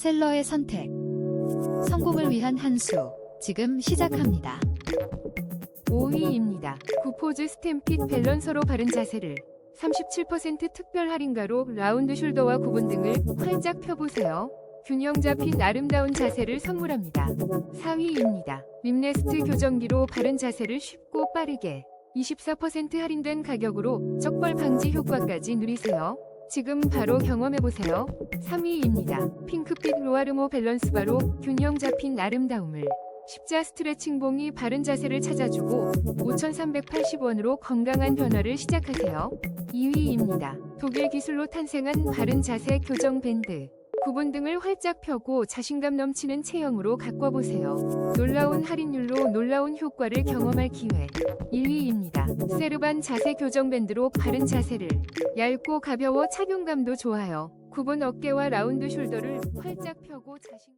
셀러의 선택. 성공을 위한 한 수. 지금 시작합니다. 5위입니다. 구포즈 스탬핏 밸런서로 바른 자세를 37% 특별 할인가로 라운드 숄더와 구분 등을 활짝 펴보세요. 균형 잡힌 아름다운 자세를 선물합니다. 4위입니다. 립레스트 교정기로 바른 자세를 쉽고 빠르게 24% 할인된 가격으로 적벌 방지 효과까지 누리세요. 지금 바로 경험해보세요. 3위입니다. 핑크빛 로아르모 밸런스 바로 균형 잡힌 아름다움을 십자 스트레칭 봉이 바른 자세를 찾아주고 5,380원으로 건강한 변화를 시작하세요. 2위입니다. 독일 기술로 탄생한 바른 자세 교정 밴드. 구분 등을 활짝 펴고 자신감 넘치는 체형으로 가꿔보세요. 놀라운 할인율로 놀라운 효과를 경험할 기회. 1위입니다. 세르반 자세 교정 밴드로 바른 자세를 얇고 가벼워 착용감도 좋아요. 구분 어깨와 라운드 숄더를 활짝 펴고 자신